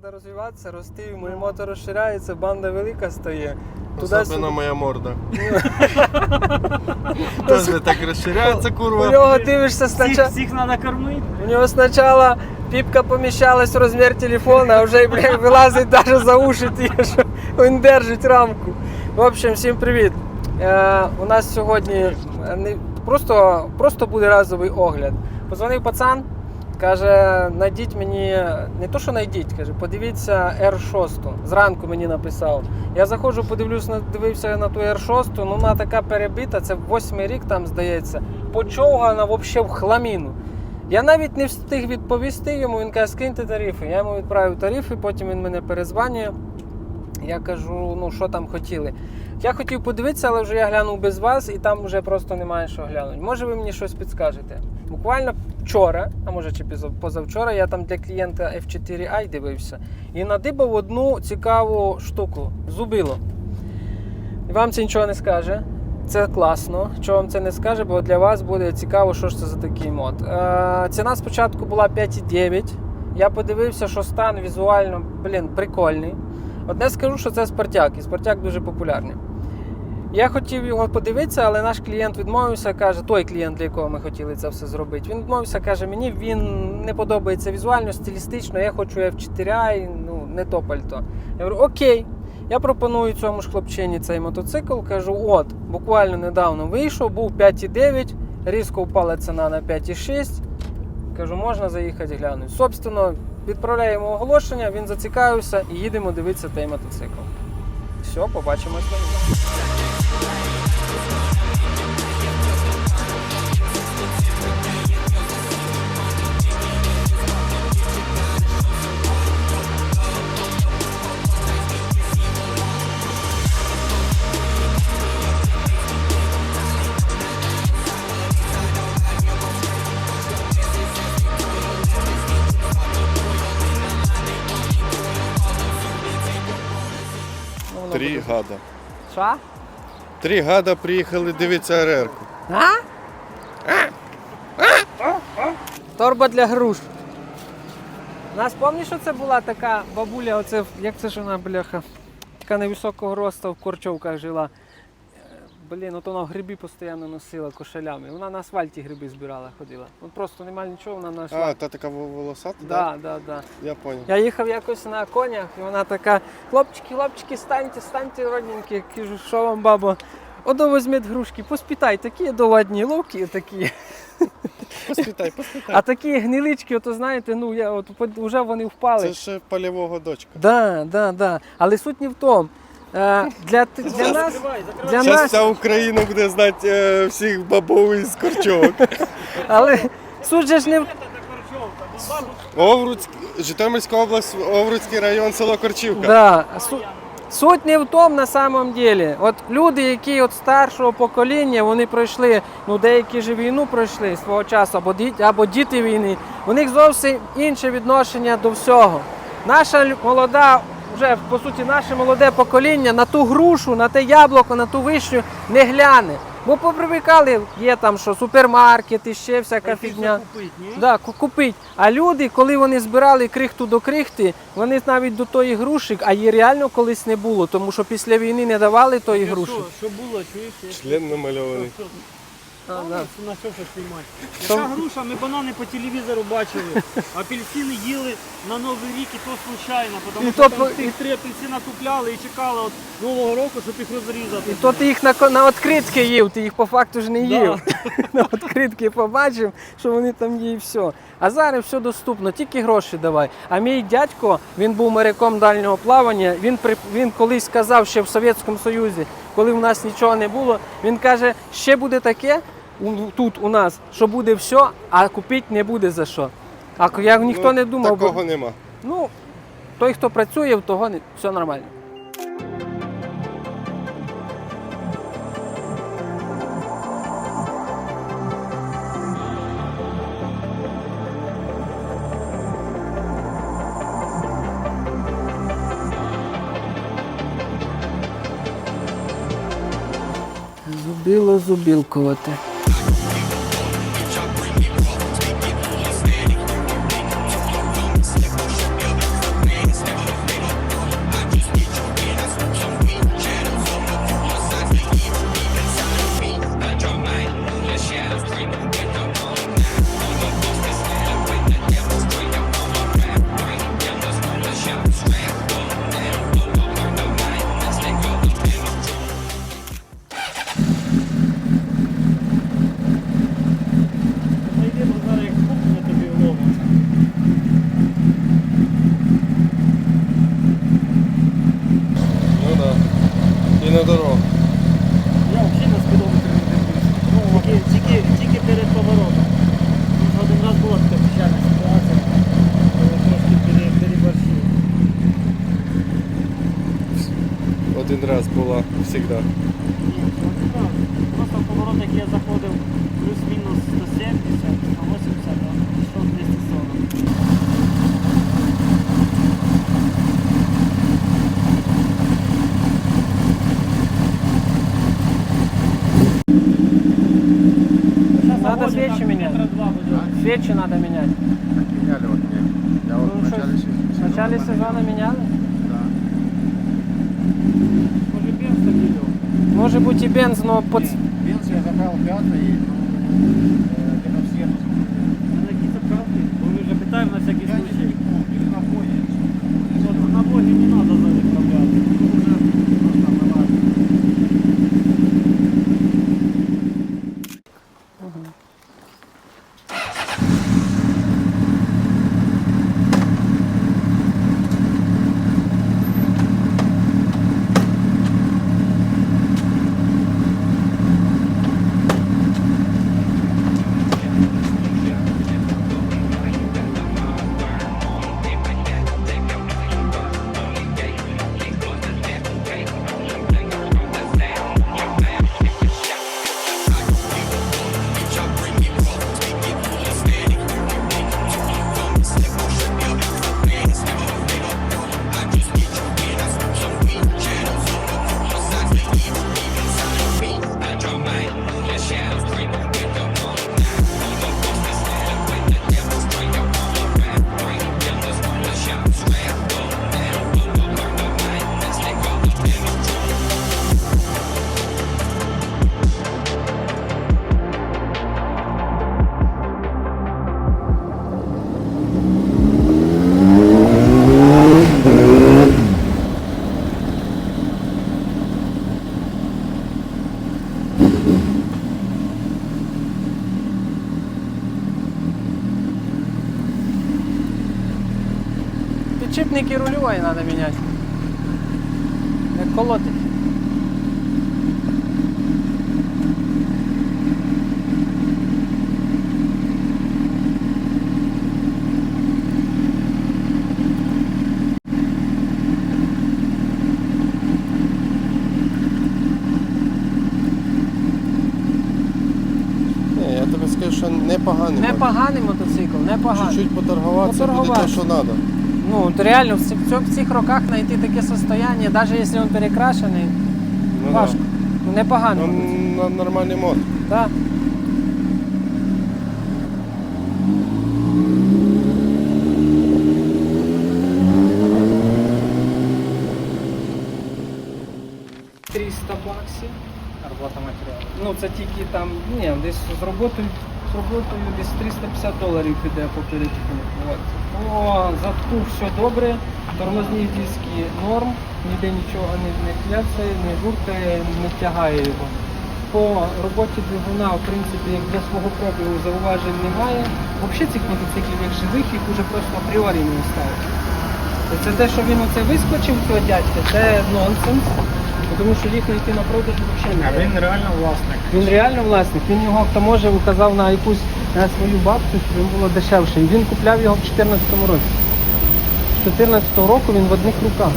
треба розвиватися, рости, моє мото розширяється, банда велика стає. Особливо моя морда. Теж так розширяється, У нього дивишся спочатку. всіх треба кормити. У нього спочатку піпка поміщалась в розмір телефона, а вже бля, вилазить навіть за уші ті, що він держить рамку. В общем, всім привіт. Е, у нас сьогодні е, не, просто, просто буде разовий огляд. Позвонив пацан, каже, найдіть мені, не то, що найдіть, каже, подивіться R6. Зранку мені написав. Я заходжу, подивлюсь, дивився на ту R6, ну вона така перебита, це восьмий рік там здається, почовгана взагалі в хламіну. Я навіть не встиг відповісти йому, він каже, скиньте тарифи. Я йому відправив тарифи, потім він мене перезванює. Я кажу, ну що там хотіли. Я хотів подивитися, але вже я глянув без вас і там вже просто немає що глянути. Може ви мені щось підскажете? Буквально вчора, а може чи позавчора, я там для клієнта F4i дивився і надибав одну цікаву штуку зубило. Вам це нічого не скаже. Це класно. Що вам це не скаже, бо для вас буде цікаво, що ж це за такий мод. Е, ціна спочатку була 5,9. Я подивився, що стан візуально, блін, прикольний. Одне скажу, що це Спартак, і Спартак дуже популярний. Я хотів його подивитися, але наш клієнт відмовився, каже, той клієнт, для якого ми хотіли це все зробити. Він відмовився, каже, мені він не подобається візуально, стилістично, я хочу F4i, ну, не то пальто. Я говорю, окей. Я пропоную цьому ж хлопчині цей мотоцикл. Кажу, от, буквально недавно вийшов, був 5,9, різко впала ціна на 5,6. Кажу, можна заїхати глянути. Собственно, відправляємо оголошення, він зацікавився і їдемо дивитися той мотоцикл. Все, побачимось Три гада. Що? Три гада приїхали дивитися РР-ку. А? Торба для груш. У нас пам'ятаєш, що це була така бабуля, оце, як це ж вона, бляха, така невисокого росту в Корчовках жила. Е, Блін, от вона гриби постійно носила кошелями. Вона на асфальті гриби збирала, ходила. От просто немає нічого, вона на А, асфальті. та така во- волосата? Да, да, да. Я понял. Я їхав якось на конях, і вона така: хлопчики, хлопчики, станьте, станьте, родненькі. Кажу, що вам, бабо? Одо візьміть грушки, поспітай, такі доладні, ловкі такі. Поспітай, поспітай. А такі гнилички, ото знаєте, ну я от вже вони впали. Це ж польового дочка. Да, да, да. Але суть не в тому. Е, для, т- для нас, для Зараз нас, вся Україна буде знати е, всіх бабов із Корчовок. але суть же ж не в Овруцьк, Житомирська область, Овруцький район, село Корчівка. Да. Су... Суть не в тому на самом деле. От люди, які от старшого покоління, вони пройшли, ну деякі ж війну пройшли свого часу, або діти, або діти війни. У них зовсім інше відношення до всього. Наша лю- молода, вже по суті, наше молоде покоління на ту грушу, на те яблуко, на ту вишню не гляне. Бо попривикали, є там що супермаркети, ще всяка фігня. купить, ні? Да, ку- купить. А люди, коли вони збирали крихту до крихти, вони навіть до тої груші, а її реально колись не було, тому що після війни не давали тої Що, груші. Що було, чуєш? Член намальований. На що знімати? Яка груша, ми банани по телевізору бачили, апельсини їли на Новий рік і то случайно, тому І що то там по- тих три апельсина купляли і чекали от Нового року, щоб їх розрізати. І то ти їх на, ко- на відкритки їв, ти їх по факту ж не Да. їв. на відкритки побачив, що вони там є і все. А зараз все доступно, тільки гроші давай. А мій дядько, він був моряком дальнього плавання. Він при він колись сказав ще в Совєтському Союзі, коли в нас нічого не було. Він каже, ще буде таке тут у нас, що буде все, а купити не буде за що. А як ніхто Ну, не думав, бо- нема. ну той, хто працює, в того не все нормально. білозубілкувати. на дорогу. Я взагалі на спідометр не дивлюся. Ну, тільки, тільки, тільки перед поворотом. Тут один раз була така печальна ситуація, трошки пере, переборщив. Один раз була завжди. Ні, ну, один раз. Просто в поворот, як я заходив плюс-мінус 170, Свечи надо менять. Меняли вот мне. Я вот Ну, в что, начале се- В сезона начале сезона меняли? Да. Может, бенз так идет. Може бути і бенз, но под... Не, Бенз я забрал пятый, и ну, э, где-то в среду. На какие заправки? Мы уже питаем на всякий случай. Рульової треба міняти. Як колотить. Ні, я тобі скажу, що непоганий. Непоганий мотоцикл, непоганий. Чуть-чуть поторгуватися, буде те, що треба. Ну, от реально в цих, в цих роках знайти таке состояние, навіть якщо він перекрашений, Ну, важко. да. Ну, непоганий. Ну, на- нормальний мод. Да. Тріста баксів. Робота матеріалу. Ну це тільки там, ні, десь з роботою, роботою десь 350 доларів піде по передку. От. По задку все добре, тормозні диски норм, ніде нічого не, не кляцає, не журкає, не тягає його. По роботі двигуна, в принципі, як для свого пробігу зауважень немає. Взагалі цих мотоциклів як живих їх уже просто апріорі не ставити. І Це те, що він оце вискочив, цього дядька, це нонсенс. Тому що їх знайти на продаж взагалі не треба. реально власник. Він реально власник. Він його хто може указав на якусь на свою бабцю, щоб він було дешевше. І він купляв його в 2014 році. З 2014 року він в одних руках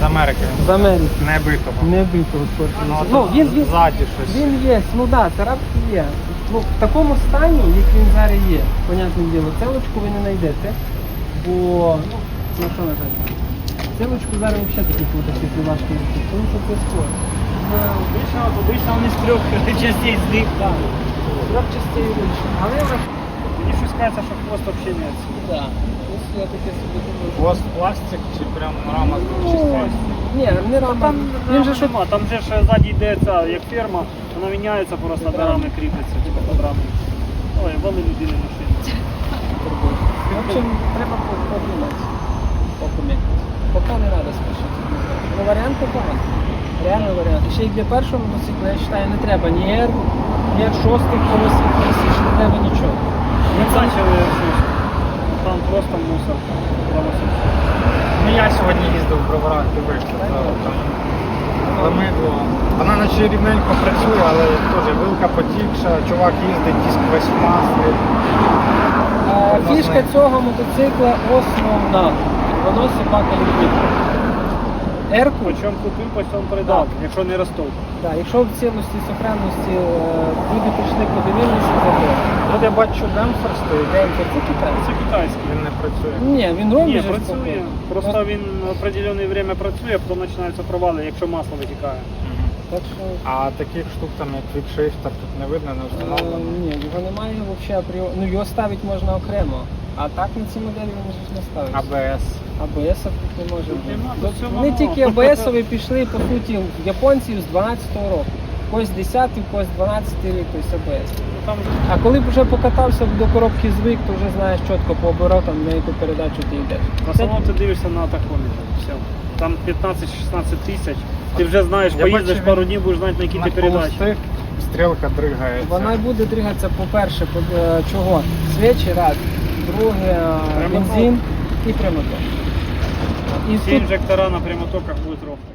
З Америки. з Америки. Не битого. Не битого. Ну, Ну, він, він, ззаді щось. він є, ну так, да, царапки є. Ну, в такому стані, як він зараз є, понятне діло, целочку ви не знайдете, бо, ну, ну що на жаль, зараз взагалі таких мотоциклів важко знайти, тому що це спорт. Е, Обично, обично вони з трьох частей з них. Так, трьох частей вийшло. Але Мені щось кажеться, що хвост взагалі не я таке собі думаю. Хвост пластик чи прям рама з двох Ну, частей? Ні, не рама. Там Він же ж нема, там же ж ззаді йде ця, як ферма, вона міняється просто до рами кріпиться, типу під рами. Ой, вони людини машини. В общем, треба по- подумати. Покумити. Поки не треба спішити. Ну, варіант непоганий. Реально варіант. І ще й для першого мотоцикла, я вважаю, не треба ні R, ні R6 колесів, колесів, не треба нічого. Ми бачили. Там просто мусор. Ну я сьогодні їздив в броварах, дивився. там Лемидло. Вона наче рівненько працює, але теж вилка потікша, чувак їздить, диск весь в маслі. Фішка цього мотоцикла основна. Воно собака любить. Ерку. Почому купив, почому передав, якщо не Ростов. Да, якщо в цілості сохранності е, люди прийшли, подивилися, забрали. Тут я бачу демпфер стоїть, Денька, це китайський. Це китайський. він не працює. Ні, він робить. Ні, же працює. спокійно. Просто він определене время працює, а потім починаються провали, якщо масло витікає. Так що А таких штук там як квікшифтер тут не видно, не е, встановлено. ні, його немає взагалі. Ну його ставити можна окремо. А так на ці моделі він же ж не ставиться. АБС. АБС тут не може бути. нема, тут Вони воно. тільки АБСові пішли, по суті, в японців з 12-го року. Когось 10, когось 12 рік, тобто АБС. Там А коли б вже покатався до коробки звик, то вже знаєш чітко по оборотам, на яку передачу ти йдеш. в основному ти дивишся на тахометр. Все. Там 15-16 тисяч. Ти вже знаєш, Я поїздиш бачу, пару днів, будеш знати, на які ти передачі. стрілка дригається. Вона й буде двигатися, по-перше, по, е, чого? Свічі раз, друге Прямоток. бензин і прямоток. І Всі тут інжектора на прямотоках будуть ровки.